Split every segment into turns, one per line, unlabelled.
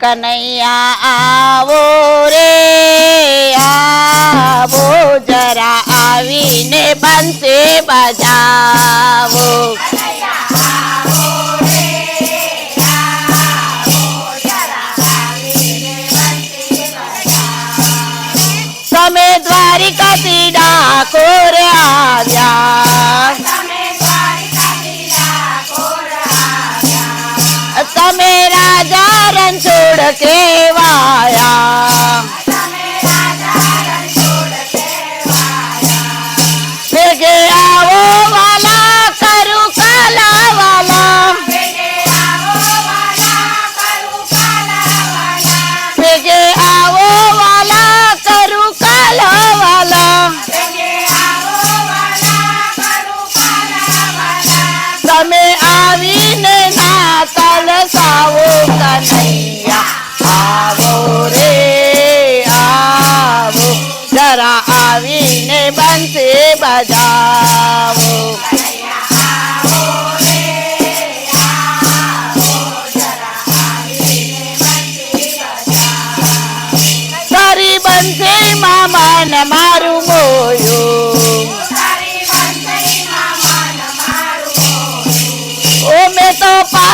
કનૈયા આવો રે આવો જરા આવીને બંશે બજાવો તમે દ્વારિકાથી ડાકોર આવ્યા મે આવીને ના તલ સાવ સનિયા આવો રે આવો જરા આવીને બંસી બજાવ આવો રે આવો
જરા આવીને બંસી બજાવ
સારી બંસી મામા ન મારું મો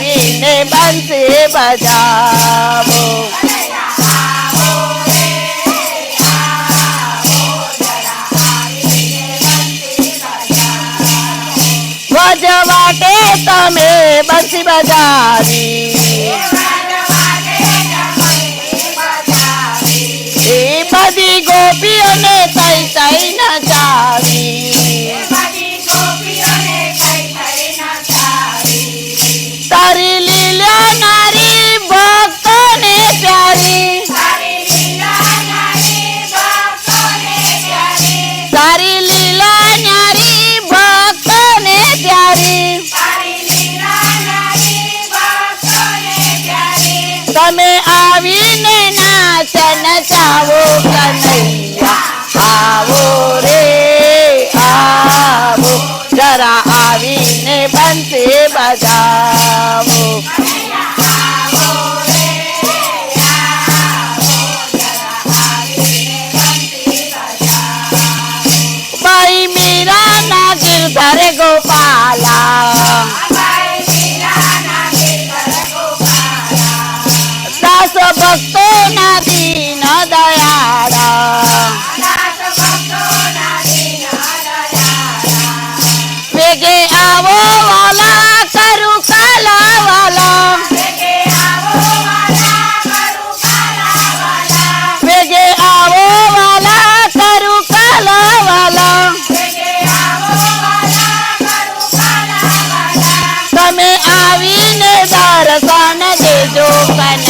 कवि ने बंसी बजाओ बजवाटे तमें बंसी बजारी दर्शन चाहो कन्हैया आवो रे आवो जरा आवी ने बंसे बजाओ भाई मेरा ना धरे गो સોનાધી નો દયાડા
સોનાધી નો દયાડા
વેગે આવો વાલા કરું કલવાલો
વેગે આવો વાલા કરું કલવાલો
વેગે આવો વાલા કરું કલવાલો
વેગે આવો વાલા કરું કલવાલો
તમે આવીને દર્શન દેજો કન